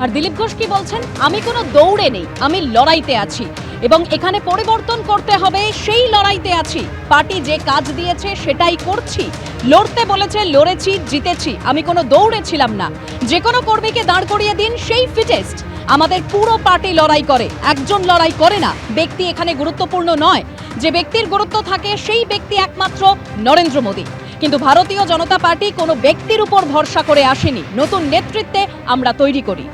আর দিলীপ ঘোষ কি বলছেন? আমি কোনো দৌড়ে নেই, আমি লড়াইতে আছি। এবং এখানে পরিবর্তন করতে হবে, সেই লড়াইতে আছি। পার্টি যে কাজ দিয়েছে সেটাই করছি। লড়তে বলেছে, লড়েছি, জিতেছি। আমি কোনো দৌড়ে ছিলাম না। যে কোনো কর্মীকে দাঁড় করিয়ে দিন, সেই ফিটেস্ট। আমাদের পুরো পার্টি লড়াই করে। একজন লড়াই করে না, ব্যক্তি এখানে গুরুত্বপূর্ণ নয়। যে ব্যক্তির গুরুত্ব থাকে, সেই ব্যক্তি একমাত্র নরেন্দ্র মোদী। কিন্তু ভারতীয় জনতা পার্টি কোনো ব্যক্তির উপর ভরসা করে আসেনি। নতুন নেতৃত্বে আমরা তৈরি করি।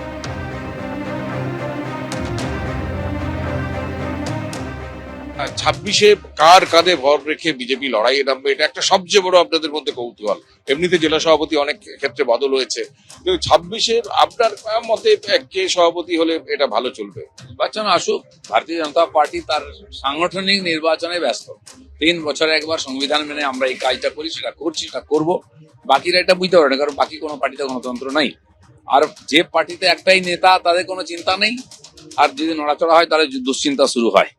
ছাব্বিশে কার কাঁধে ভর রেখে বিজেপি লড়াইয়ে নামবে, এটা একটা সবচেয়ে বড় আপনাদের মধ্যে কৌতূহল। এমনিতে জেলা সভাপতি অনেক ক্ষেত্রে বদল হয়েছে। কিন্তু ছাব্বিশের আপনার মতে কে সভাপতি হলে এটা ভালো চলবে? নির্বাচন আসুক, ভারতীয় জনতা পার্টি তার সাংগঠনিক নির্বাচনে ব্যস্ত। তিন বছরে একবার সংবিধান মেনে আমরা এই কাজটা করি, সেটা করছি, সেটা করব। বাকিরা এটা বুঝতে পারে না, কারণ বাকি কোনো পার্টিতে গণতন্ত্র নাই। আর যে পার্টিতে একটাই নেতা, তাদের কোনো চিন্তা নেই। আর যদি নড়াচড়া হয়, তাহলে দুশ্চিন্তা শুরু হয়।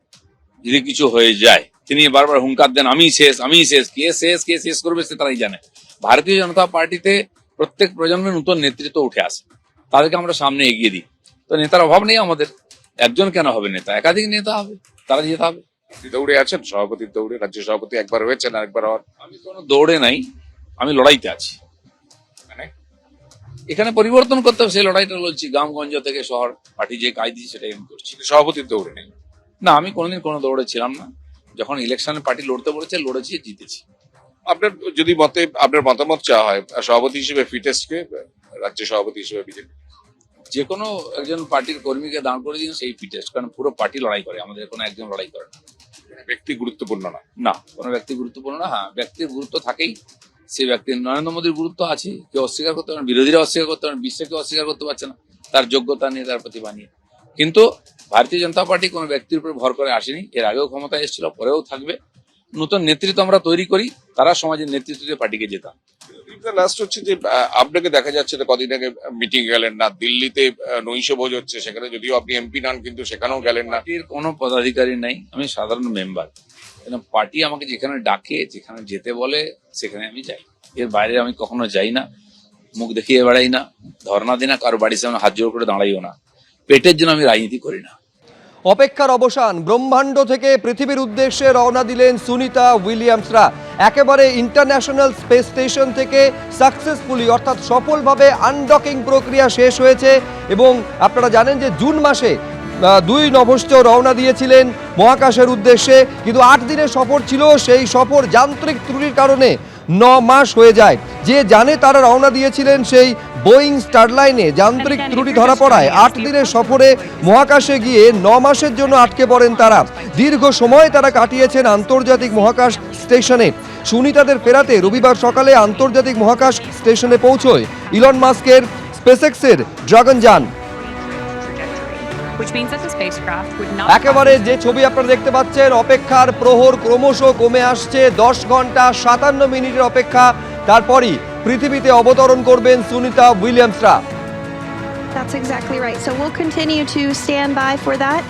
যদি কিছু হয়ে যায় তিনি বারবার হুঙ্কার দেন আমি শেষ আমি শেষ কে শেষ কে শেষ করবে সে তারাই জানে। ভারতীয় জনতা পার্টিতে প্রত্যেক প্রজন্মের নতুন নেতৃত্ব উঠে আসে। তাদেরকে আমরা সামনে এগিয়ে দিই। তো নেতার অভাব নেই আমাদের। একজন কেন হবে নেতা? একাধিক নেতা হবে তারা যেতে হবে দৌড়ে আছেন সভাপতির দৌড়ে রাজ্য সভাপতি একবার হয়েছেন আরেকবার হওয়ার। আমি কোনো দৌড়ে নাই আমি লড়াইতে আছি। মানে? এখানে পরিবর্তন করতে হবে সেই লড়াইটা বলছি গ্রামগঞ্জ থেকে শহর পার্টি যে কাজ দিচ্ছে সেটাই আমি করছি। সভাপতির দৌড়ে নেই। না আমি কোনোদিন কোনো দৌড়ে ছিলাম না। যখন ইলেকশনে পার্টি লড়তে বলেছে লড়েছি জিতেছি। আপনার যদি মতে আপনার মতামত চাওয়া হয় সভাপতি হিসেবে ফিটেস্ট কে রাজ্য সভাপতি হিসেবে বিজেপি? যে কোনো একজন পার্টির কর্মীকে দাঁড় করে দিন সেই ফিটেস্ট কারণ পুরো পার্টি লড়াই করে আমাদের কোনো একজন লড়াই করে না। ব্যক্তি গুরুত্বপূর্ণ না? না কোনো ব্যক্তি গুরুত্বপূর্ণ না হ্যাঁ ব্যক্তির গুরুত্ব থাকেই। সেই ব্যক্তির নরেন্দ্র মোদীর গুরুত্ব আছে কেউ অস্বীকার করতে পারেন বিরোধীরা অস্বীকার করতে পারেন বিশ্ব কেউ অস্বীকার করতে পারছে না তার যোগ্যতা নিয়ে তার প্রতিভা নিয়ে। কিন্তু ভারতীয় জনতা পার্টি কোনো ব্যক্তির উপর ভর করে আসেনি। এর আগেও ক্ষমতা এসেছিল পরেও থাকবে। নতুন নেতৃত্ব আমরা তৈরি করি তারা সমাজের নেতৃত্ব দিয়ে পার্টিকে যেতাম লাস্ট হচ্ছে যে আপনাকে দেখা যাচ্ছে যে কদিন আগে মিটিং গেলেন না দিল্লিতে নৈশ ভোজ হচ্ছে সেখানে যদিও আপনি এমপি নন কিন্তু সেখানেও গেলেন না। পার্টির কোনো পদাধিকারী নাই আমি সাধারণ মেম্বার পার্টি আমাকে যেখানে ডাকে যেখানে যেতে বলে সেখানে আমি যাই। এর বাইরে আমি কখনো যাই না মুখ দেখিয়ে বেড়াই না ধর্ণা দিই না কারও বাড়ির সামনে হাত জোর করে দাঁড়াইও না। পেটের জন্য আমি রাজনীতি করি না। অপেক্ষার অবসান, ব্রহ্মাণ্ড থেকে পৃথিবীর উদ্দেশ্যে রওনা দিলেন সুনিতা উইলিয়ামসরা। একেবারে ইন্টারন্যাশনাল স্পেস স্টেশন থেকে সাকসেসফুলি, অর্থাৎ সফলভাবে আনডকিং প্রক্রিয়া শেষ হয়েছে এবং আপনারা জানেন যে জুন মাসে দুই নভশ্চ রওনা দিয়েছিলেন মহাকাশের উদ্দেশ্যে, কিন্তু আট দিনের সফর ছিল, সেই সফর যান্ত্রিক ত্রুটির কারণে ন মাস হয়ে যায়। যে জানে তারা রওনা দিয়েছিলেন সেই বোয়িং স্টারলাইনে যান্ত্রিক ত্রুটি ধরা পড়ায় আট দিনের সফরে মহাকাশে গিয়ে ন মাসের জন্য আটকে পড়েন তারা। দীর্ঘ সময় তারা কাটিয়েছেন আন্তর্জাতিক মহাকাশ স্টেশনে। সুনিতাদের ফেরাতে রবিবার সকালে আন্তর্জাতিক মহাকাশ স্টেশনে পৌঁছয় ইলন মাস্কের স্পেসেক্সের ড্রাগন যান। একেবারে যে ছবি আপনারা দেখতে পাচ্ছেন অপেক্ষার প্রহর ক্রমশ কমে আসছে। দশ ঘণ্টা সাতান্ন মিনিটের অপেক্ষা তারপরই পৃথিবীতে অবতরণ করবেন Sunita উইলিয়ামসরা That's exactly right. So we'll continue to stand by for that.